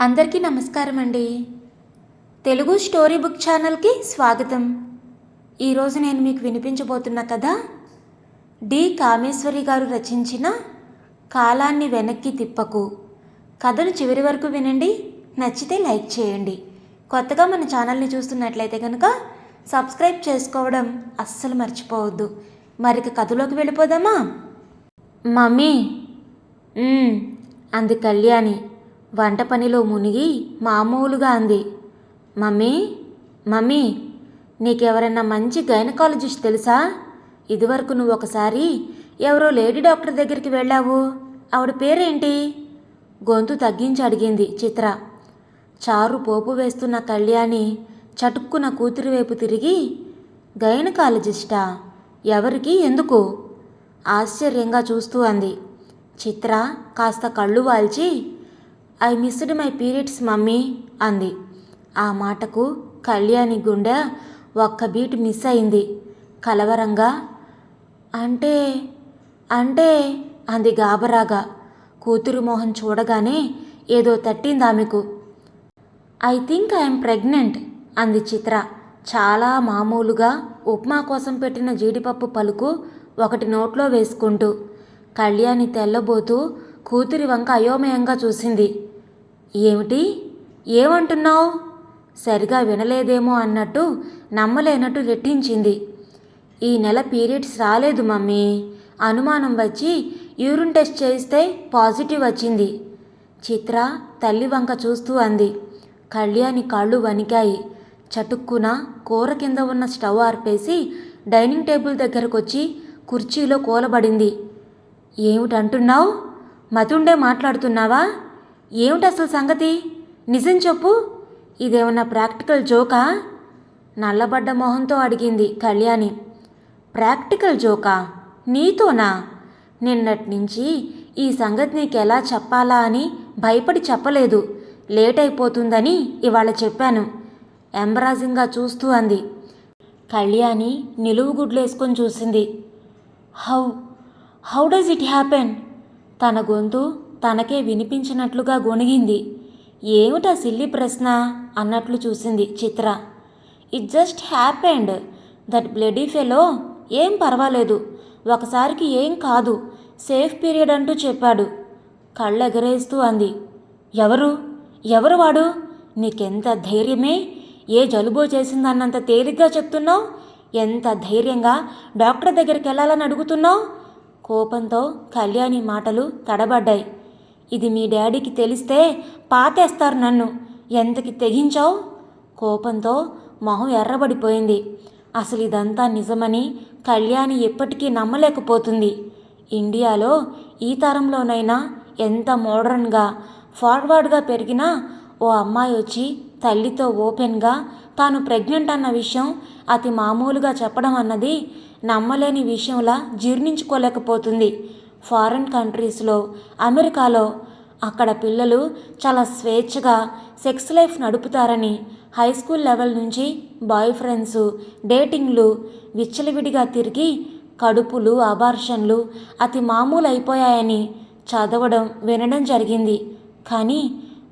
అందరికీ నమస్కారం అండి తెలుగు స్టోరీ బుక్ ఛానల్కి స్వాగతం. ఈరోజు నేను మీకు వినిపించబోతున్న కథ డి. కామేశ్వరి గారు రచించిన కాలాన్ని వెనక్కి తిప్పకు. కథను చివరి వరకు వినండి నచ్చితే లైక్ చేయండి. కొత్తగా మన ఛానల్ని చూస్తున్నట్లయితే కనుక సబ్స్క్రైబ్ చేసుకోవడం అస్సలు మర్చిపోవద్దు. మరిక కథలోకి వెళ్ళిపోదామా? మమ్మీ! అంది కళ్యాణి. వంట పనిలో మునిగి మామూలుగా అంది. మమ్మీ మమ్మీ నీకెవరైనా మంచి గైనకాలజిస్ట్ తెలుసా? ఇదివరకు నువ్వు ఒకసారి ఎవరో లేడీ డాక్టర్ దగ్గరికి వెళ్ళావు. ఆవిడ పేరేంటి? గొంతు తగ్గించి అడిగింది చిత్ర. చారు పోపు వేస్తున్న కళ్యాణి చటుక్కున కూతురి వైపు తిరిగి గైనకాలజిస్టా? ఎవరికి? ఎందుకు? ఆశ్చర్యంగా చూస్తూ అంది. చిత్ర కాస్త కళ్ళు వాల్చి I missed my periods mummy అంది. ఆ మాటకు కళ్యాణి గుండె ఒక్క బీట్ మిస్ అయింది. కలవరంగా అంటే అంటే అంది గాబరాగా కూతురు మొహం చూడగానే ఏదో తట్టింది ఆమెకు. ఐ థింక్ ఐఎమ్ ప్రెగ్నెంట్ అంది చిత్ర. చాలా మామూలుగా ఉప్మా కోసం పెట్టిన జీడిపప్పు పలుకు ఒకటి నోట్లో వేసుకుంటూ. కళ్యాణి తెల్లబోతూ కూతురి వంక అయోమయంగా చూసింది. ఏమిటి? ఏమంటున్నావు? సరిగా వినలేదేమో అన్నట్టు నమ్మలేనట్టు రెట్టించింది. ఈ నెల పీరియడ్స్ రాలేదు మమ్మీ. అనుమానం వచ్చి యూరిన్ టెస్ట్ చేయిస్తే పాజిటివ్ వచ్చింది. చిత్ర తల్లి వంక చూస్తూ అంది. కళ్యాణి కాళ్ళు వణికాయి. చటుక్కున కూర కింద ఉన్న స్టవ్ ఆర్పేసి డైనింగ్ టేబుల్ దగ్గరకొచ్చి కుర్చీలో కూలబడింది. ఏమిటంటున్నావు? మతుండే మాట్లాడుతున్నావా? ఏమిటి అసలు సంగతి? నిజం చెప్పు. ఇదేమన్నా ప్రాక్టికల్ జోకా? నల్లబడ్డ మొహంతో అడిగింది కళ్యాణి. ప్రాక్టికల్ జోకా? నీతోనా? నిన్నటి నుంచి ఈ సంగతి నీకు ఎలా చెప్పాలా అని భయపడి చెప్పలేదు. లేట్ అయిపోతుందని ఇవాళ చెప్పాను. ఎంబరాజింగ్గా చూస్తూ అంది. కళ్యాణి నిలువు గుడ్లేసుకొని చూసింది. How? How does it happen? తన గొంతు తనకే వినిపించినట్లుగా గొణిగింది. ఏమిటా సిల్లి ప్రశ్న? అన్నట్లు చూసింది Chitra. It just happened that bloody fellow ఏం పర్వాలేదు. ఒకసారికి ఏం కాదు. సేఫ్ పీరియడ్ అంటూ చెప్పాడు. కళ్ళెగరేస్తూ అంది. ఎవరు? ఎవరు వాడు? నీకెంత ధైర్యమే? ఏ జలుబో చేసిందన్నంత తేలిగ్గా చెప్తున్నావు? ఎంత ధైర్యంగా డాక్టర్ దగ్గరికి వెళ్ళాలని అడుగుతున్నావు కోపంతో కళ్యాణి మాటలు తడబడ్డాయి. ఇది మీ డాడీకి తెలిస్తే పాతేస్తారు నన్ను. ఎంతకి తెగించావు? కోపంతో మొహం ఎర్రబడిపోయింది. అసలు ఇదంతా నిజమని కళ్యాణి ఎప్పటికీ నమ్మలేకపోతుంది. ఇండియాలో ఈ తరంలోనైనా ఎంత మోడర్న్గా ఫార్వర్డ్గా పెరిగినా ఓ అమ్మాయి వచ్చి తల్లితో ఓపెన్గా తాను ప్రెగ్నెంట్ అన్న విషయం అతి మామూలుగా చెప్పడం అన్నది నమ్మలేని విషయంలా జీర్ణించుకోలేకపోతుంది. ఫారిన్ కంట్రీస్లో అమెరికాలో అక్కడ పిల్లలు చాలా స్వేచ్ఛగా సెక్స్ లైఫ్ నడుపుతారని హై స్కూల్ లెవెల్ నుంచి బాయ్ ఫ్రెండ్స్ డేటింగ్లు విచ్చలవిడిగా తిరిగి కడుపులు అబార్షన్లు అతి మామూలు అయిపోయాయని చదవడం వినడం జరిగింది. కానీ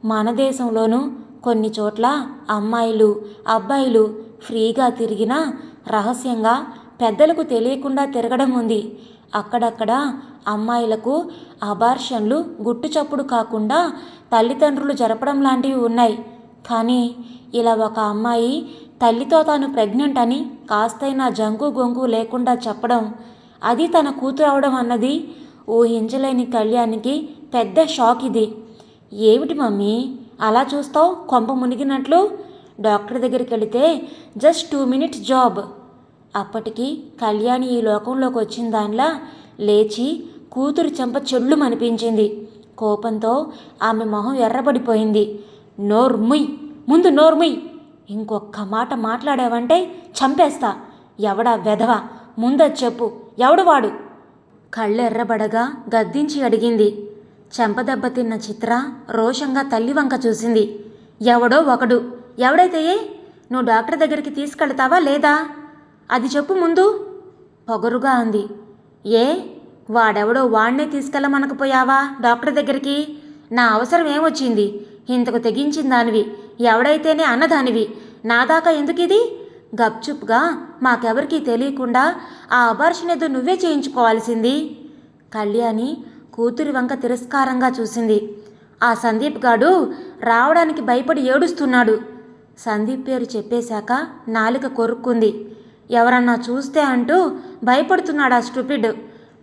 మన దేశంలోనూ కొన్ని చోట్ల అమ్మాయిలు అబ్బాయిలు ఫ్రీగా తిరిగినా రహస్యంగా పెద్దలకు తెలియకుండా తిరగడం ఉంది. అక్కడక్కడ అమ్మాయిలకు అబార్షన్లు గుట్టు చప్పుడు కాకుండా తల్లిదండ్రులు జరపడం లాంటివి ఉన్నాయి. కానీ ఇలా ఒక అమ్మాయి తల్లితో తాను ప్రెగ్నెంట్ అని కాస్తైనా జంకు గొంగు లేకుండా చెప్పడం అది తన కూతురు అవడం అన్నది ఊహించలేని కళ్యాణ్కి పెద్ద షాక్ ఇది. ఏమిటి మమ్మీ అలా చూస్తావు? కొంప మునిగినట్లు? డాక్టర్ దగ్గరికి వెళితే జస్ట్ టూ మినిట్స్ జాబ్. అప్పటికి కళ్యాణి ఈ లోకంలోకి వచ్చిన దానిలా లేచి కూతురు చెంప చెళ్ళు అనిపించింది కోపంతో ఆమె మొహం ఎర్రబడిపోయింది. నోర్ముయ్ ముందు నోర్ముయ్ ఇంకొక్క మాట మాట్లాడావంటే చంపేస్తా. ఎవడా వెధవ? ముందది చెప్పు. ఎవడు వాడు? కళ్ళెర్రబడగా గద్దించి అడిగింది. చెంపదెబ్బ తిన్న చిత్ర రోషంగా తల్లి వంక చూసింది. ఎవడో ఒకడు. ఎవడైతే ఏ? నువ్వు డాక్టర్ దగ్గరికి తీసుకెళ్తావా లేదా? అది చెప్పు ముందు. పొగరుగా అంది. ఏ? వాడెవడో వాణ్ణే తీసుకెళ్ళమనకపోయావా డాక్టర్ దగ్గరికి? నా అవసరం ఏమొచ్చింది? ఇంతకు తెగించిన దానివి ఎవడైతేనే అన్నదానివి. నాదాకా ఎందుకిది? ఎందుకు ఇది గప్చుప్గా మాకెవరికీ తెలియకుండా ఆ అబార్షన్ ఏదో నువ్వే చేయించుకోవాల్సింది. కళ్యాణి కూతురి వంక తిరస్కారంగా చూసింది. ఆ సందీప్ గాడు రావడానికి భయపడి ఏడుస్తున్నాడు. సందీప్ పేరు చెప్పేశాక నాలుక కొరుక్కుంది. ఎవరన్నా చూస్తే అంటూ భయపడుతున్నాడు ఆ స్టూపిడ్?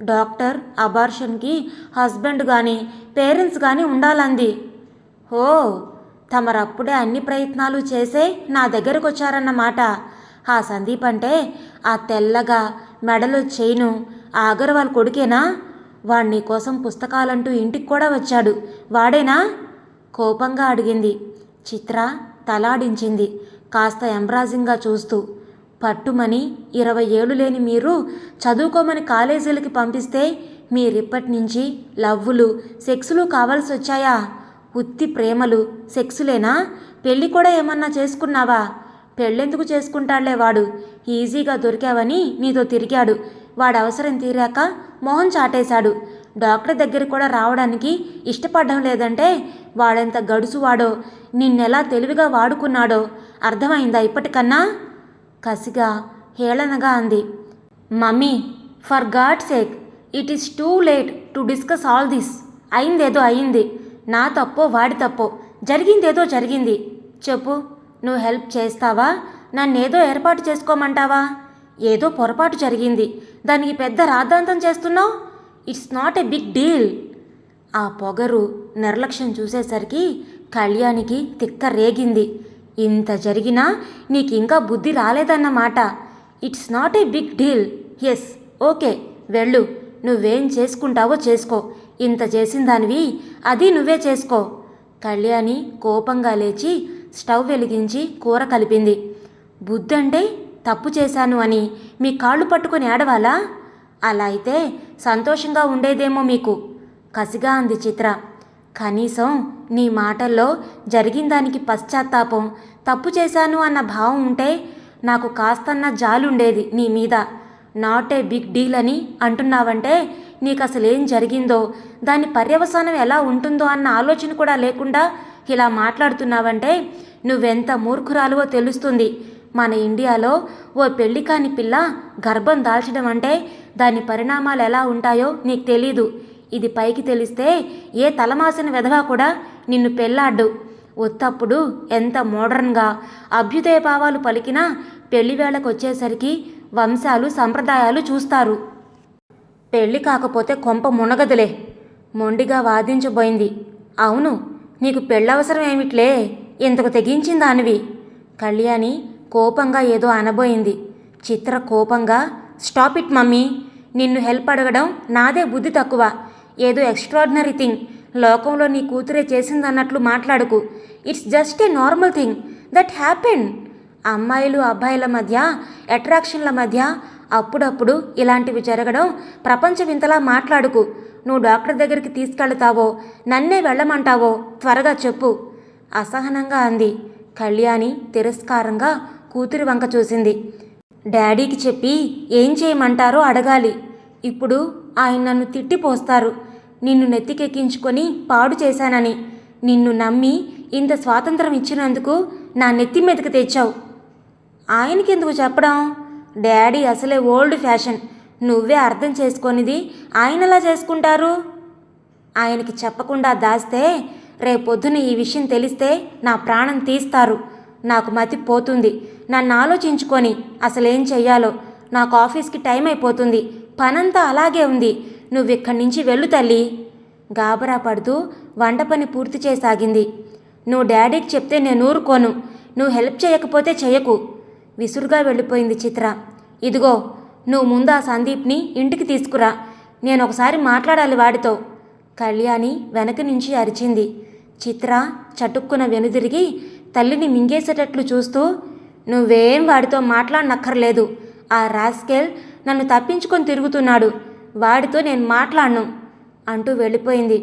డాక్టర్ అబార్షన్కి హస్బెండ్ కానీ పేరెంట్స్ కానీ ఉండాలంది. ఓ తమరప్పుడే అన్ని ప్రయత్నాలు చేసే నా దగ్గరకు వచ్చారన్నమాట ఆ సందీప్ అంటే ఆ తెల్లగా మెడలో చేయిను ఆ అగర్వాల్ కొడుకేనా వాణ్ణి కోసం పుస్తకాలంటూ ఇంటికి కూడా వచ్చాడు. వాడేనా? కోపంగా అడిగింది. చిత్ర తలాడించింది. కాస్త ఎంబ్రాజింగ్గా చూస్తూ పట్టుమని ఇరవై ఏళ్ళు లేని మీరు చదువుకోమని కాలేజీలకి పంపిస్తే మీరిప్పటి నుంచి లవ్వులు సెక్సులు కావాల్సి వచ్చాయా ఉత్తి ప్రేమలు సెక్సులేనా? పెళ్ళి కూడా ఏమన్నా చేసుకున్నావా? పెళ్ళెందుకు చేసుకుంటాడులే వాడు? ఈజీగా దొరికావని నీతో తిరిగాడు. వాడు అవసరం తీరాక మొహం చాటేశాడు. డాక్టర్ దగ్గర కూడా రావడానికి ఇష్టపడడం లేదంటే వాడెంత గడుసువాడో నిన్నెలా తెలివిగా వాడుకున్నాడో అర్థమైందా ఇప్పటికన్నా? కసిగా హేళనగా అంది. Mummy for God sake it is too late to discuss all this. అయిందేదో అయింది. నా తప్పో వాడి తప్పో. జరిగిందేదో జరిగింది. చెప్పు నువ్వు హెల్ప్ చేస్తావా? నన్నేదో ఏర్పాటు చేసుకోమంటావా? ఏదో పొరపాటు జరిగింది. దానికి పెద్ద రాద్ధాంతం చేస్తున్నావు? It's not a big deal. ఆ పొగరు నిర్లక్ష్యం చూసేసరికి కళ్యాణికి తిక్క రేగింది. ఇంత జరిగినా నీకు ఇంకా బుద్ధి రాలేదన్నమాట. It's not a big deal. Yes okay వెళ్ళు. నువ్వేం చేసుకుంటావో చేసుకో. ఇంత చేసిన దానివి అది నువ్వే చేసుకో. కళ్యాణి కోపంగా లేచి స్టవ్ వెలిగించి కూర కలిపింది. బుద్ధంటే తప్పు చేశాను అని మీ కాళ్ళు పట్టుకొని ఏడవాలా అలా అయితే సంతోషంగా ఉండేదేమో మీకు. కసిగా అంది చిత్ర. కనీసం నీ మాటల్లో జరిగిన దానికి పశ్చాత్తాపం. తప్పు చేశాను అన్న భావం ఉంటే నాకు కాస్తన్న జాలుండేది నీ మీద. నాట్ ఏ బిగ్ డీల్ అని అంటున్నావంటే నీకు అసలు ఏం జరిగిందో దాని పర్యవసానం ఎలా ఉంటుందో అన్న ఆలోచన కూడా లేకుండా ఇలా మాట్లాడుతున్నావంటే నువ్వెంత మూర్ఖురాలువో తెలుస్తుంది. మన ఇండియాలో ఓ పెళ్ళి కాని పిల్ల గర్భం దాల్చడం అంటే దాని పరిణామాలు ఎలా ఉంటాయో నీకు తెలీదు. ఇది పైకి తెలిస్తే ఏ తలమాసిన విధవా కూడా నిన్ను పెళ్ళాడ్డు. ఒత్తప్పుడు ఎంత మోడర్న్గా అభ్యుదయ భావాలు పలికినా పెళ్ళి వేళకు వచ్చేసరికి వంశాలు సంప్రదాయాలు చూస్తారు. పెళ్ళి కాకపోతే కొంప మునగదులే. మొండిగా వాదించబోయింది. అవును నీకు పెళ్ళవసరం ఏమిట్లే ఇంతకు తెగించిందానివి కళ్యాణి కోపంగా ఏదో అనబోయింది. చిత్ర కోపంగా స్టాప్ ఇట్ మమ్మీ. నిన్ను హెల్ప్ అడగడం నాదే బుద్ధి తక్కువ. ఏదో ఎక్స్ట్రాడినరీ థింగ్ లోకంలో నీ కూతురే చేసిందన్నట్లు మాట్లాడుకు. It's just a normal thing that happen అమ్మాయిలు అబ్బాయిల మధ్య అట్రాక్షన్ల మధ్య అప్పుడప్పుడు ఇలాంటివి జరగడం ప్రపంచం ఇంతలా మాట్లాడుకు. నువ్వు డాక్టర్ దగ్గరికి తీసుకెళ్తావో నన్నే వెళ్ళమంటావో త్వరగా చెప్పు. అసహనంగా అంది. కళ్యాణి తిరస్కారంగా కూతురి వంక చూసింది. డాడీకి చెప్పి ఏం చేయమంటారో అడగాలి. ఇప్పుడు ఆయన నన్ను తిట్టిపోస్తారు నిన్ను నెత్తికెక్కించుకొని పాడు చేశానని. నిన్ను నమ్మి ఇంత స్వాతంత్రం ఇచ్చినందుకు నా నెత్తి మీదకి తెచ్చావు. ఆయనకెందుకు చెప్పడం? డాడీ అసలే ఓల్డ్ ఫ్యాషన్. నువ్వే అర్థం చేసుకొనిది ఆయనలా చేసుకుంటారు? ఆయనకి చెప్పకుండా దాస్తే రేపొద్దున ఈ విషయం తెలిస్తే నా ప్రాణం తీస్తారు. నాకు మతి పోతుంది. నన్ను ఆలోచించుకొని అసలేం చెయ్యాలో. నాకు ఆఫీస్కి టైం అయిపోతుంది. పనంతా అలాగే ఉంది. నువ్వు ఇక్కడి నుంచి వెళ్ళు తల్లి. గాబరా పడుతూ వంట పని పూర్తి చేసాగింది. నువ్వు డాడీకి చెప్తే నేను ఊరుకోను. నువ్వు హెల్ప్ చేయకపోతే చెయ్యకు. విసురుగా వెళ్ళిపోయింది చిత్ర. ఇదిగో నువ్వు ముందు ఆ సందీప్ని ఇంటికి తీసుకురా. నేను ఒకసారి మాట్లాడాలి వాడితో. కళ్యాణి వెనక నుంచి అరిచింది. చిత్ర చటుక్కున వెనుదిరిగి తల్లిని మింగేసేటట్లు చూస్తూ నువ్వేం వాడితో మాట్లాడనక్కర్లేదు. ఆ రాస్కెల్ నన్ను తప్పించుకొని తిరుగుతున్నాడు. వాడితో నేను మాట్లాడను అంటూ వెళ్ళిపోయింది.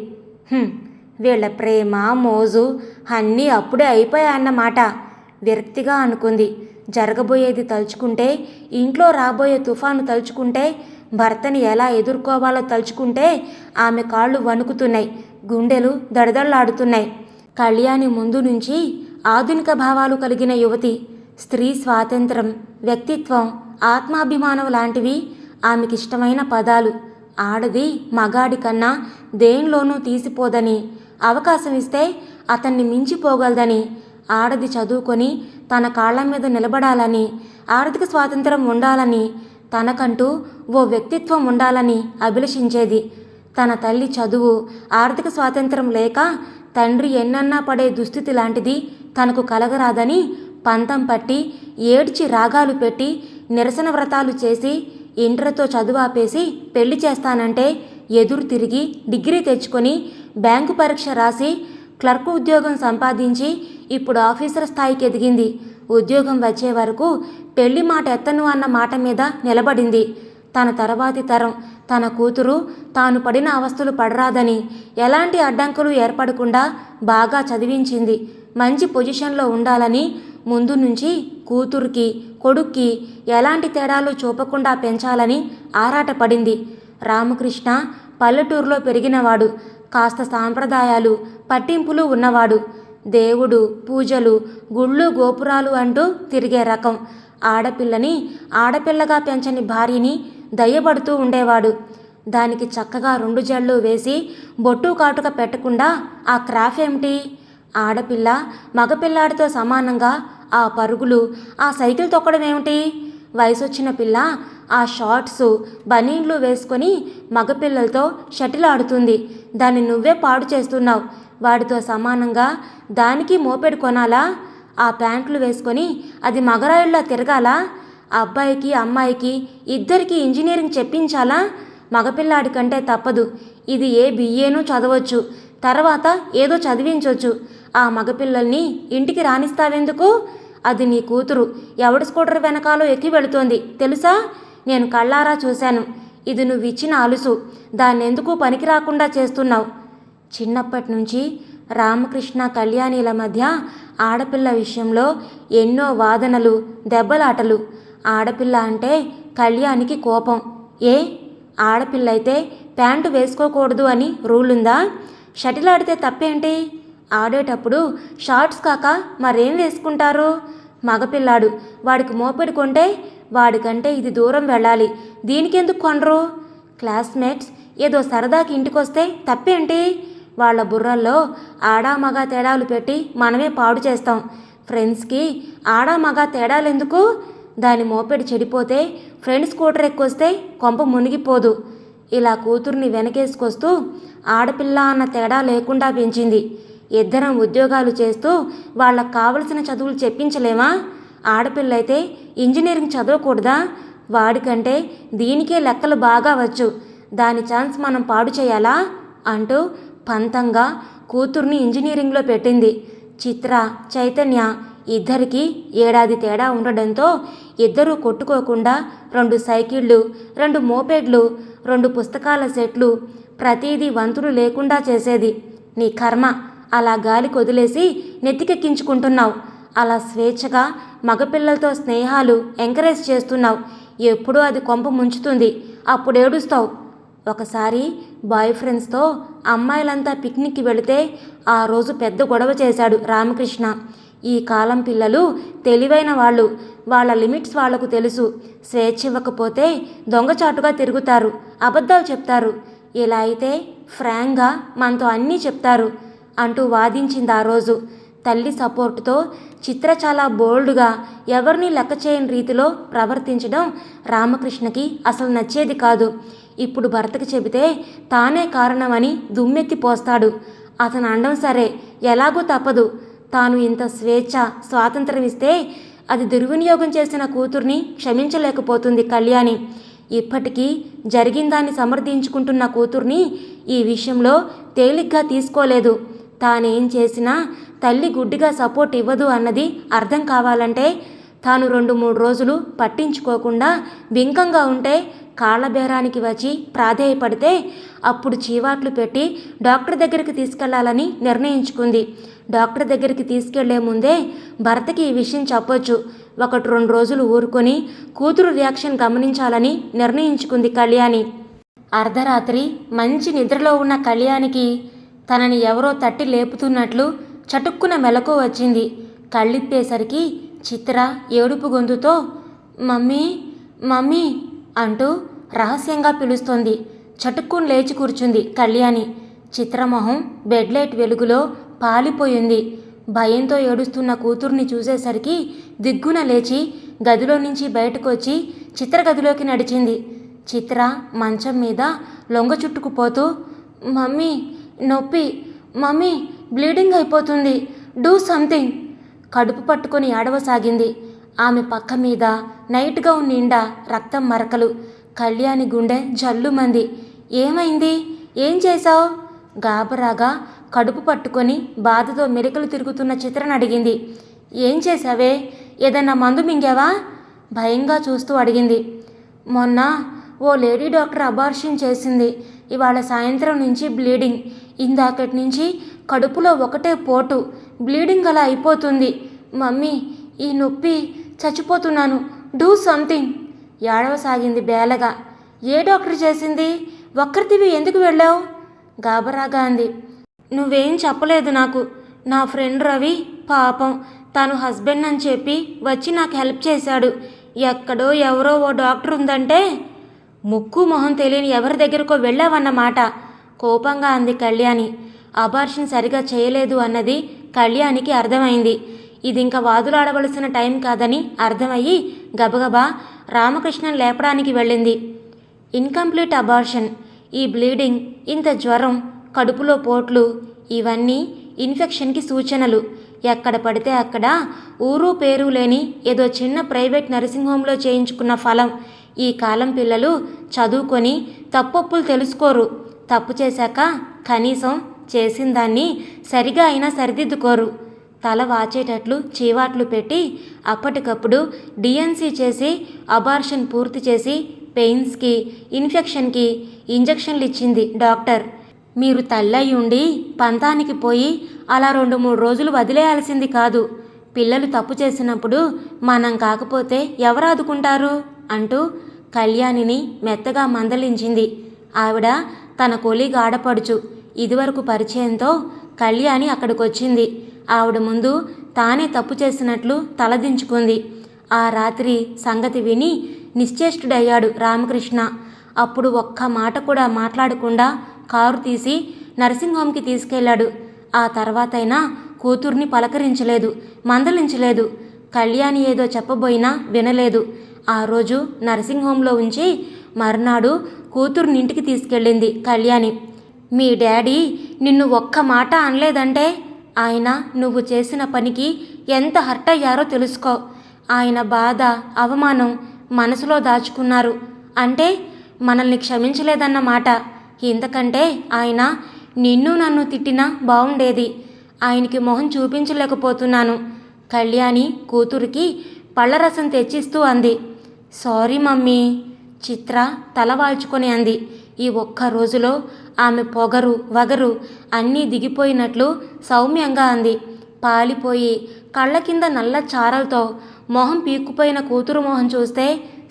వీళ్ళ ప్రేమ మోజు అన్నీ అప్పుడే అయిపోయాయన్నమాట విరక్తిగా అనుకుంది. జరగబోయేది తలుచుకుంటే ఇంట్లో రాబోయే తుఫాను తలుచుకుంటే భర్తని ఎలా ఎదుర్కోవాలో తలుచుకుంటే ఆమె కాళ్ళు వణుకుతున్నాయి గుండెలు దడదళ్ళాడుతున్నాయి కళ్యాణి ముందు నుంచి ఆధునిక భావాలు కలిగిన యువతి. స్త్రీ స్వాతంత్రం వ్యక్తిత్వం ఆత్మాభిమానం లాంటివి ఆమెకిష్టమైన పదాలు. ఆడది మగాడి కన్నా దేనిలోనూ తీసిపోదని అవకాశం ఇస్తే అతన్ని మించిపోగలదని ఆడది చదువుకొని తన కాళ్ళ మీద నిలబడాలని ఆర్థిక స్వాతంత్రం ఉండాలని తనకంటూ ఓ వ్యక్తిత్వం ఉండాలని అభిలషించేది. తన తల్లి చదువు ఆర్థిక స్వాతంత్రం లేక తండ్రి ఎన్నన్నా పడే దుస్థితి లాంటిది తనకు కలగరాదని పంతం పట్టి ఏడ్చి రాగాలు పెట్టి నిరసన వ్రతాలు చేసి ఇంటర్తో చదువు ఆపేసి పెళ్ళి చేస్తానంటే ఎదురు తిరిగి డిగ్రీ తెచ్చుకొని బ్యాంకు పరీక్ష రాసి క్లర్క్ ఉద్యోగం సంపాదించి ఇప్పుడు ఆఫీసర్ స్థాయికి ఎదిగింది. ఉద్యోగం వచ్చే వరకు పెళ్ళి మాట ఎత్తను అన్న మాట మీద నిలబడింది. తన తర్వాతి తరం తన కూతురు తాను పడిన అవస్థలు పడరాదని ఎలాంటి అడ్డంకులు ఏర్పడకుండా బాగా చదివించింది. మంచి పొజిషన్లో ఉండాలని ముందు నుంచి కూతురికి కొడుక్కి ఎలాంటి తేడాలు చూపకుండా పెంచాలని ఆరాటపడింది. రామకృష్ణ పల్లెటూరులో పెరిగినవాడు కాస్త సాంప్రదాయాలు పట్టింపులు ఉన్నవాడు. దేవుడు పూజలు గుళ్ళు గోపురాలు అంటూ తిరిగే రకం. ఆడపిల్లని ఆడపిల్లగా పెంచని భార్యని దయ్యబడుతూ ఉండేవాడు. దానికి చక్కగా రెండు జళ్ళు వేసి బొట్టు కాటుక పెట్టకుండా ఆ క్రాఫ్ ఏమిటి? ఆడపిల్ల మగపిల్లాడితో సమానంగా ఆ పరుగులు ఆ సైకిల్ తొక్కడం ఏమిటి? వయసొచ్చిన పిల్ల ఆ షార్ట్స్ బనీన్లు వేసుకొని మగపిల్లలతో షటిల్ ఆడుతుంది దాన్ని నువ్వే పాడు చేస్తున్నావు. వాడితో సమానంగా దానికి మోపెడు కొనాలా? ఆ ప్యాంట్లు వేసుకొని అది మగరాయుల్లా తిరగాలా? అబ్బాయికి అమ్మాయికి ఇద్దరికి ఇంజనీరింగ్ చెప్పించాలా? మగపిల్లాడి కంటే తప్పదు. ఇది ఏ బిఏను చదవచ్చు. తర్వాత ఏదో చదివించవచ్చు ఆ మగపిల్లల్ని ఇంటికి రాణిస్తావెందుకు అది నీ కూతురు. ఎవడి స్కూటర్ వెనకాలో ఎక్కి వెళుతోంది? తెలుసా? నేను కళ్ళారా చూశాను. ఇది నువ్వు ఇచ్చిన అలుసు. దాన్నెందుకు పనికి రాకుండా చేస్తున్నావు? చిన్నప్పటి నుంచి రామకృష్ణ కళ్యాణిల మధ్య ఆడపిల్ల విషయంలో ఎన్నో వాదనలు దెబ్బలాటలు. ఆడపిల్ల అంటే కళ్యాణికి కోపం. ఏ? ఆడపిల్ల అయితే ప్యాంటు వేసుకోకూడదు అని రూల్ ఉందా షటిల్ ఆడితే తప్పేంటి? ఆడేటప్పుడు షార్ట్స్ కాక మరేం వేసుకుంటారు? మగపిల్లాడు వాడికి మోపెడు కొంటే వాడికంటే ఇది దూరం వెళ్ళాలి. దీనికెందుకు కొనరు? క్లాస్మేట్స్ ఏదో సరదాకి ఇంటికొస్తే తప్పేంటి? వాళ్ళ బుర్రల్లో ఆడా మగ తేడాలు పెట్టి మనమే పాడు చేస్తాం. ఫ్రెండ్స్కి ఆడా మగ తేడాలు ఎందుకు దాని మోపెడు చెడిపోతే ఫ్రెండ్స్ స్కూటర్ ఎక్కొస్తే కొంప మునిగిపోదు. ఇలా కూతుర్ని వెనకేసుకొస్తూ ఆడపిల్ల అన్న తేడా లేకుండా పెంచింది. ఇద్దరం ఉద్యోగాలు చేస్తూ వాళ్ళకు కావలసిన చదువులు చెప్పించలేమా? ఆడపిల్లైతే ఇంజనీరింగ్ చదవకూడదా? వాడికంటే దీనికే లెక్కలు బాగా వచ్చు. దాని ఛాన్స్ మనం పాడు చేయాలా? అంటూ పంతంగా కూతుర్ని ఇంజనీరింగ్లో పెట్టింది. చిత్ర చైతన్య ఇద్దరికి ఏడాది తేడా ఉండడంతో ఇద్దరూ కొట్టుకోకుండా రెండు సైకిళ్ళు రెండు మోపెడ్లు రెండు పుస్తకాల సెట్లు ప్రతిదీ వంతులు లేకుండా చేసేది. నీ కర్మ. అలా గాలి కొదిలేసి నెత్తికెక్కించుకుంటున్నావు. అలా స్వేచ్ఛగా మగపిల్లలతో స్నేహాలు ఎంకరేజ్ చేస్తున్నావు. ఎప్పుడూ అది కొంప ముంచుతుంది. అప్పుడు ఏడుస్తావు. ఒకసారి బాయ్ ఫ్రెండ్స్తో అమ్మాయిలంతా పిక్నిక్కి వెళితే ఆ రోజు పెద్ద గొడవ చేశాడు రామకృష్ణ. ఈ కాలం పిల్లలు తెలివైన వాళ్ళు. వాళ్ళ లిమిట్స్ వాళ్ళకు తెలుసు. స్వేచ్ఛ ఇవ్వకపోతే దొంగచాటుగా తిరుగుతారు. అబద్ధాలు చెప్తారు. ఇలా అయితే ఫ్రాంక్గా మనతో అన్నీ చెప్తారు. అంటూ వాదించింది ఆ రోజు. తల్లి సపోర్టుతో చిత్ర చాలా బోల్డ్గా ఎవరిని లెక్క చేయని రీతిలో ప్రవర్తించడం రామకృష్ణకి అసలు నచ్చేది కాదు. ఇప్పుడు భర్తకు చెబితే తానే కారణమని దుమ్మెత్తి పోస్తాడు. అతను అండం సరే ఎలాగూ తప్పదు. తాను ఇంత స్వేచ్ఛ స్వాతంత్రం ఇస్తే అది దుర్వినియోగం చేసిన కూతుర్ని క్షమించలేకపోతుంది కళ్యాణి. ఇప్పటికీ జరిగిందాన్ని సమర్థించుకుంటున్న కూతుర్ని ఈ విషయంలో తేలిగ్గా తీసుకోలేదు. తానేం చేసినా తల్లి గుడ్డిగా సపోర్ట్ ఇవ్వదు అన్నది అర్థం కావాలంటే తాను రెండు మూడు రోజులు పట్టించుకోకుండా బింకంగా ఉంటే కాళ్ళబేరానికి వచ్చి ప్రాధేయపడితే అప్పుడు చీవాట్లు పెట్టి డాక్టర్ దగ్గరికి తీసుకెళ్ళాలని నిర్ణయించుకుంది. డాక్టర్ దగ్గరికి తీసుకెళ్ళే ముందే భర్తకి ఈ విషయం చెప్పొచ్చు. ఒకటి రెండు రోజులు ఊరుకొని కూతురు రియాక్షన్ గమనించాలని నిర్ణయించుకుంది కళ్యాణి. అర్ధరాత్రి మంచి నిద్రలో ఉన్న కళ్యాణికి తనని ఎవరో తట్టి లేపుతున్నట్లు చటుక్కున మెలకు వచ్చింది. కళ్ళిప్పేసరికి చిత్ర ఏడుపు గొంతుతో మమ్మీ మమ్మీ అంటూ రహస్యంగా పిలుస్తోంది. చటుక్కున లేచి కూర్చుంది కళ్యాణి. చిత్రమొహం బెడ్ లైట్ వెలుగులో పాలిపోయింది. భయంతో ఏడుస్తున్న కూతుర్ని చూసేసరికి దిగ్గున లేచి గదిలో నుంచి బయటకు వచ్చి చిత్ర గదిలోకి నడిచింది. చిత్ర మంచం మీద లొంగ చుట్టుకుపోతూ మమ్మీ నొప్పి. మమ్మీ బ్లీడింగ్ అయిపోతుంది. Do something. కడుపు పట్టుకొని ఏడవసాగింది. ఆమె పక్క మీద నైట్ గౌన్ నిండా రక్తం మరకలు. కళ్యాణి గుండె జల్లుమంది. ఏమైంది? ఏం చేశావు? గాబరాగా కడుపు పట్టుకొని బాధతో మెరికలు తిరుగుతున్న చిత్రను అడిగింది. ఏం చేశావే? ఏదన్నా మందు మింగావా? భయంగా చూస్తూ అడిగింది. మొన్న ఓ లేడీ డాక్టర్ అబార్షన్ చేసింది. ఇవాళ సాయంత్రం నుంచి బ్లీడింగ్. ఇందాకటి నుంచి కడుపులో ఒకటే పోటు. బ్లీడింగ్ అలా అయిపోతుంది. మమ్మీ ఈ నొప్పి చచ్చిపోతున్నాను. Do something. ఏడవసాగింది బేలగా. ఏ డాక్టర్ చేసింది? ఒక్కరితివి ఎందుకు వెళ్ళావు? గాబరాగా అంది. నువ్వేం చెప్పలేదు నాకు. నా ఫ్రెండ్ రవి పాపం. తను హస్బెండ్ అని చెప్పి వచ్చి నాకు హెల్ప్ చేశాడు. ఎక్కడో ఎవరో ఓ డాక్టర్ ఉందంటే ముక్కు మొహం తెలియని ఎవరి దగ్గరకో వెళ్ళావన్నమాట. కోపంగా అంది కళ్యాణి. అబార్షన్ సరిగా చేయలేదు అన్నది కళ్యాణికి అర్థమైంది. ఇది ఇంకా వాదులాడవలసిన టైం కాదని అర్థమయ్యి గబగబా రామకృష్ణన్ లేపడానికి వెళ్ళింది. Incomplete abortion. ఈ బ్లీడింగ్ ఇంత జ్వరం కడుపులో పోట్లు ఇవన్నీ ఇన్ఫెక్షన్కి సూచనలు. ఎక్కడ పడితే అక్కడ ఊరు పేరు లేని ఏదో చిన్న ప్రైవేట్ నర్సింగ్ హోమ్లో చేయించుకున్న ఫలం. ఈ కాలం పిల్లలు చదువుకొని తప్పొప్పులు తెలుసుకోరు. తప్పు చేశాక కనీసం చేసిన దాన్ని సరిగా అయినా సరిదిద్దుకోరు. తల వాచేటట్లు చీవాట్లు పెట్టి అప్పటికప్పుడు డిఎన్సీ చేసి అబార్షన్ పూర్తి చేసి పెయిన్స్కి ఇన్ఫెక్షన్కి ఇంజెక్షన్లు ఇచ్చింది డాక్టర్. మీరు తల్లయి ఉండి పంతానికి పోయి అలా రెండు మూడు రోజులు వదిలేయాల్సింది కాదు. పిల్లలు తప్పు చేసినప్పుడు మనం కాకపోతే ఎవరు ఆదుకుంటారు? అంటూ కళ్యాణిని మెత్తగా మందలించింది. ఆవిడ తన కొలీగ్ ఆడపడుచు ఇదివరకు పరిచయంతో కళ్యాణి అక్కడికొచ్చింది. ఆవిడ ముందు తానే తప్పు చేసినట్లు తలదించుకుంది. ఆ రాత్రి సంగతి విని నిశ్చేష్టుడయ్యాడు రామకృష్ణ. అప్పుడు ఒక్క మాట కూడా మాట్లాడకుండా కారు తీసి నర్సింగ్ హోమ్కి తీసుకెళ్ళాడు ఆ తర్వాతైనా కూతుర్ని పలకరించలేదు మందలించలేదు. కళ్యాణి ఏదో చెప్పబోయినా వినలేదు. ఆ రోజు నర్సింగ్ హోంలో ఉంచి మర్నాడు కూతుర్నింటికి తీసుకెళ్ళింది కళ్యాణి. మీ డాడీ నిన్ను ఒక్క మాట అనలేదంటే? ఆయన నువ్వు చేసిన పనికి ఎంత హర్ట్ అయ్యారో తెలుసుకో. ఆయన బాధ అవమానం మనసులో దాచుకున్నారు. అంటే మనల్ని క్షమించలేదన్న మాట. ఆయన నిన్ను నన్ను తిట్టినా బాగుండేది ఆయనకి మొహం చూపించలేకపోతున్నాను. కళ్యాణి కూతురికి పళ్ళరసం తెచ్చిస్తూ అంది. సారీ మమ్మీ చిత్ర తల వాల్చుకొని అంది. ఈ ఒక్క రోజులో ఆమె పొగరు వగరు అన్నీ దిగిపోయినట్లు సౌమ్యంగా అంది. పాలిపోయి కళ్ళ కింద నల్ల చారలతో మొహం పీక్కుపోయిన కూతురు మొహం చూస్తే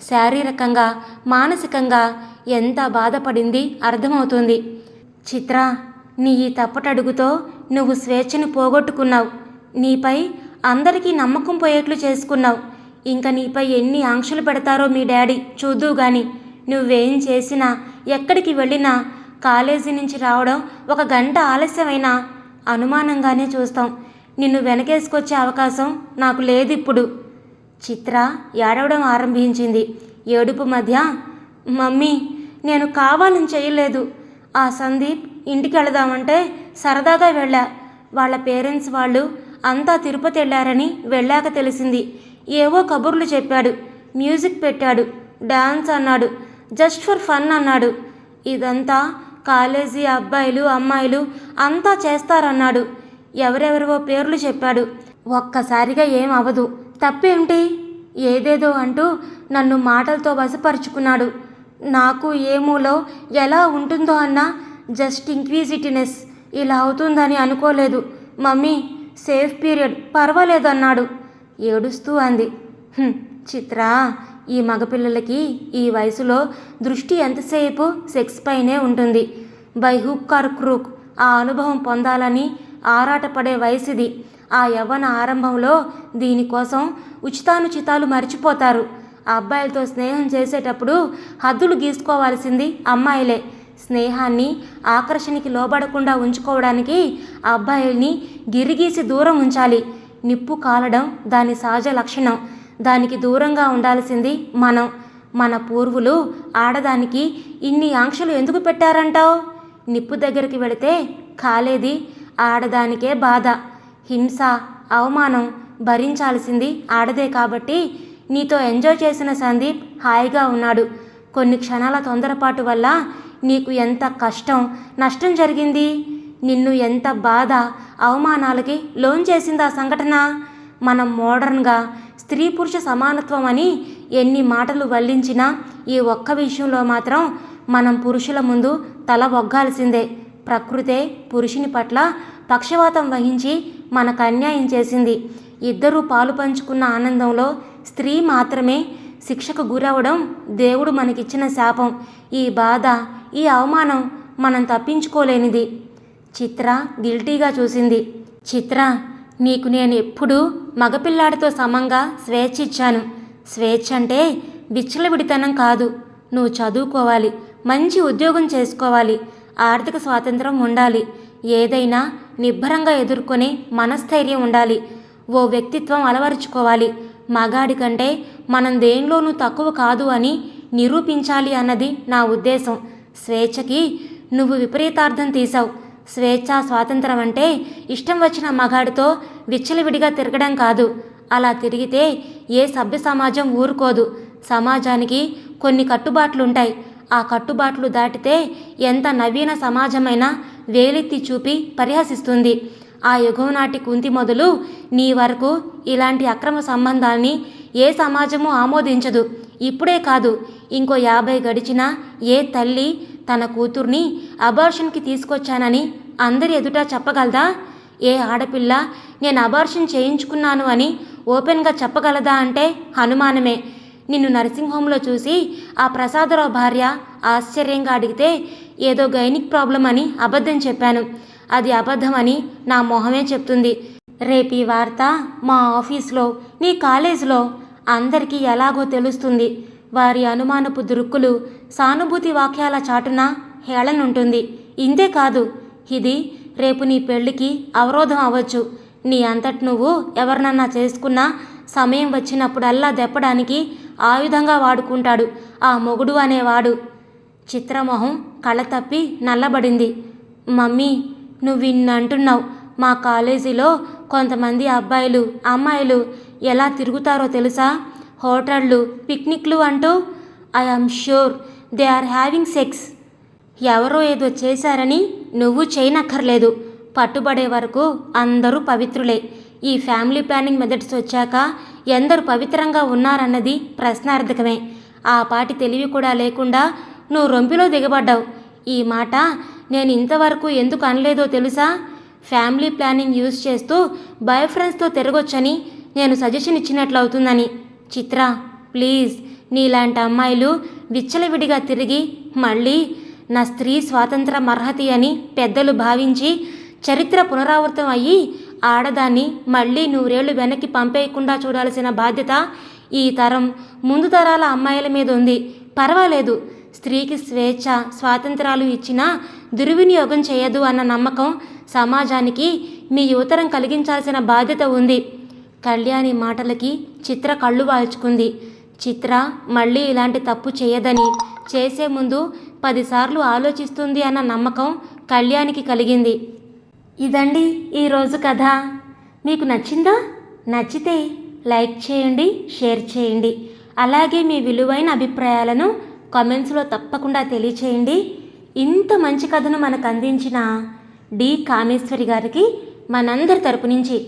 శారీరకంగా మానసికంగా ఎంత బాధపడింది అర్థమవుతుంది. చిత్ర నీ ఈ తప్పటడుగుతో నువ్వు స్వేచ్ఛను పోగొట్టుకున్నావు. నీపై అందరికీ నమ్మకం పోయేట్లు చేసుకున్నావు. ఇంకా నీపై ఎన్ని ఆంక్షలు పెడతారో మీ డాడీ చూద్దు గాని. నువ్వేం చేసినా ఎక్కడికి వెళ్ళినా కాలేజీ నుంచి రావడం ఒక గంట ఆలస్యమైనా? అనుమానంగానే చూస్తాం. నిన్ను వెనకేసుకొచ్చే అవకాశం నాకు లేదు ఇప్పుడు చిత్ర ఏడవడం ఆరంభించింది. ఏడుపు మధ్య మమ్మీ నేను కావాలని చేయలేదు. ఆ సందీప్ ఇంటికి వెళదామంటే సరదాగా వెళ్ళా. వాళ్ళ పేరెంట్స్ వాళ్ళు అంతా తిరుపతి వెళ్ళారని వెళ్ళాక తెలిసింది. ఏవో కబుర్లు చెప్పాడు. మ్యూజిక్ పెట్టాడు. డాన్స్ అన్నాడు. జస్ట్ ఫర్ ఫన్ అన్నాడు. ఇదంతా కాలేజీ అబ్బాయిలు అమ్మాయిలు అంతా చేస్తారన్నాడు. ఎవరెవరివో పేర్లు చెప్పాడు. ఒక్కసారిగా ఏం అవదు. తప్పేంటి? ఏదేదో అంటూ నన్ను మాటలతో వశపరుచుకున్నాడు. నాకు ఏమూలో ఎలా ఉంటుందో అన్న జస్ట్ ఇంక్విజిటినెస్. ఇలా అవుతుందని అనుకోలేదు. Mummy safe period. పర్వాలేదన్నాడు. ఏడుస్తూ అంది. చిత్ర ఈ మగపిల్లలకి ఈ వయసులో దృష్టి ఎంతసేపు సెక్స్ పైనే ఉంటుంది. బై హుక్ క్రూక్ ఆ అనుభవం పొందాలని ఆరాటపడే వయసుది. ఆ యవ్వన ఆరంభంలో దీనికోసం ఉచితానుచితాలు మర్చిపోతారు. అబ్బాయిలతో స్నేహం చేసేటప్పుడు హద్దులు గీసుకోవాల్సింది అమ్మాయిలే. స్నేహాన్ని ఆకర్షణకి లోబడకుండా ఉంచుకోవడానికి అబ్బాయిల్ని గిరిగీసి దూరం ఉంచాలి. నిప్పు కాలడం దాని సహజ లక్షణం. దానికి దూరంగా ఉండాల్సింది మనం. మన పూర్వులు ఆడదానికి ఇన్ని ఆంక్షలు ఎందుకు పెట్టారంటావు? నిప్పు దగ్గరికి వెళితే కాలేది ఆడదానికే బాధ. హింస అవమానం భరించాల్సింది ఆడదే కాబట్టి నీతో ఎంజాయ్ చేసిన సందీప్ హాయిగా ఉన్నాడు. కొన్ని క్షణాల తొందరపాటు వల్ల నీకు ఎంత కష్టం నష్టం జరిగింది? నిన్ను ఎంత బాధ అవమానాలకి లోన్ చేసింది ఆ సంఘటన? మనం మోడర్న్గా స్త్రీ పురుష సమానత్వం అని ఎన్ని మాటలు వల్లించినా ఈ ఒక్క విషయంలో మాత్రం మనం పురుషుల ముందు తల ఒగ్గాల్సిందే ప్రకృతే పురుషుని పట్ల పక్షవాతం వహించి మనకు అన్యాయం చేసింది. ఇద్దరూ పాలు పంచుకున్న ఆనందంలో స్త్రీ మాత్రమే శిక్షకు గురవడం దేవుడు మనకిచ్చిన శాపం. ఈ బాధ ఈ అవమానం మనం తప్పించుకోలేనిది. చిత్ర గిల్టీగా చూసింది. చిత్ర నీకు నేను ఎప్పుడూ మగపిల్లాడితో సమంగా స్వేచ్ఛ ఇచ్చాను స్వేచ్ఛ అంటే విచ్చలవిడితనం కాదు. నువ్వు చదువుకోవాలి మంచి ఉద్యోగం చేసుకోవాలి ఆర్థిక స్వాతంత్రం ఉండాలి ఏదైనా నిబ్బరంగా ఎదుర్కొనే మనస్థైర్యం ఉండాలి ఓ వ్యక్తిత్వం అలవరుచుకోవాలి. మగాడి కంటే మనం దేనిలోనూ తక్కువ కాదు అని నిరూపించాలి అన్నది నా ఉద్దేశం. స్వేచ్ఛకి నువ్వు విపరీతార్థం తీసావు స్వేచ్ఛ స్వాతంత్రం అంటే ఇష్టం వచ్చిన మగాడితో విచ్చలవిడిగా తిరగడం కాదు. అలా తిరిగితే ఏ సభ్య సమాజం ఊరుకోదు. సమాజానికి కొన్ని కట్టుబాట్లు ఉంటాయి ఆ కట్టుబాట్లు దాటితే ఎంత నవీన సమాజమైనా వేలెత్తి చూపి పరిహసిస్తుంది. ఆ యుగం నాటి కుంతి మొదలు నీ వరకు ఇలాంటి అక్రమ సంబంధాల్ని ఏ సమాజము ఆమోదించదు. ఇప్పుడే కాదు ఇంకో యాభై గడిచినా ఏ తల్లి తన కూతుర్ని అబార్షన్కి తీసుకొచ్చానని అందరి ఎదుట చెప్పగలదా? ఏ ఆడపిల్ల నేను అబార్షన్ చేయించుకున్నాను అని ఓపెన్గా చెప్పగలదా అంటే అనుమానమే నిన్ను నర్సింగ్ హోమ్లో చూసి ఆ ప్రసాదరావు భార్య ఆశ్చర్యంగా అడిగితే ఏదో గైనిక్ ప్రాబ్లం అని అబద్ధం చెప్పాను. అది అబద్ధమని నా మొహమే చెప్తుంది. రేపు ఈ వార్త మా ఆఫీస్లో నీ కాలేజీలో అందరికీ ఎలాగో తెలుస్తుంది. వారి అనుమానపు దురుక్కులు సానుభూతి వాక్యాల చాటున హేళనుంటుంది. ఇంతే కాదు ఇది రేపు నీ పెళ్ళికి అవరోధం అవ్వచ్చు. నీ అంతటి నువ్వు ఎవరినన్నా చేసుకున్నా సమయం వచ్చినప్పుడల్లా దెప్పడానికి ఆయుధంగా వాడుకుంటాడు ఆ మొగుడు అనేవాడు. చిత్రమొహం కళ్ళ తప్పి నల్లబడింది. మమ్మీ నువ్వు ఇన్ని అంటున్నావు మా కాలేజీలో కొంతమంది అబ్బాయిలు అమ్మాయిలు ఎలా తిరుగుతారో తెలుసా? హోటళ్ళు పిక్నిక్లు అంటూ I am sure they are having sex. ఎవరో ఏదో చేశారని నువ్వు చేయనక్కర్లేదు. పట్టుబడే వరకు అందరూ పవిత్రులే. ఈ ఫ్యామిలీ ప్లానింగ్ మెథడ్స్ వచ్చాక ఎందరు పవిత్రంగా ఉన్నారన్నది ప్రశ్నార్థకమే. ఆ పాటి తెలివి కూడా లేకుండా నువ్వు రొంపిలో దిగబడ్డావు. ఈ మాట నేను ఇంతవరకు ఎందుకు అనలేదో తెలుసా? ఫ్యామిలీ ప్లానింగ్ యూజ్ చేస్తూ బాయ్ ఫ్రెండ్స్తో తిరగొచ్చని నేను సజెషన్ ఇచ్చినట్లు అవుతుందని చిత్ర ప్లీజ్. నీలాంటి అమ్మాయిలు విచ్చలవిడిగా తిరిగి మళ్ళీ నా స్త్రీ స్వాతంత్రం అర్హతి అని పెద్దలు భావించి చరిత్ర పునరావృతం అయ్యి ఆడదాన్ని మళ్ళీ నూరేళ్ళు వెనక్కి పంపేయకుండా చూడాల్సిన బాధ్యత ఈ తరం ముందు తరాల అమ్మాయిల మీద ఉంది. పర్వాలేదు. స్త్రీకి స్వేచ్ఛ స్వాతంత్రాలు ఇచ్చినా దుర్వినియోగం చేయదు అన్న నమ్మకం సమాజానికి మీ యువతరం కలిగించాల్సిన బాధ్యత ఉంది. కళ్యాణి మాటలకి చిత్ర కళ్ళు వాల్చుకుంది. చిత్ర మళ్ళీ ఇలాంటి తప్పు చేయదని చేసే ముందు పదిసార్లు ఆలోచిస్తుంది అన్న నమ్మకం కళ్యాణికి కలిగింది. ఇదండి ఈరోజు కథ. మీకు నచ్చిందా? నచ్చితే లైక్ చేయండి షేర్ చేయండి. అలాగే మీ విలువైన అభిప్రాయాలను కామెంట్స్లో తప్పకుండా తెలియచేయండి. ఇంత మంచి కథను మనకు అందించిన డి కామేశ్వరి గారికి మనందరి తరపు నుంచి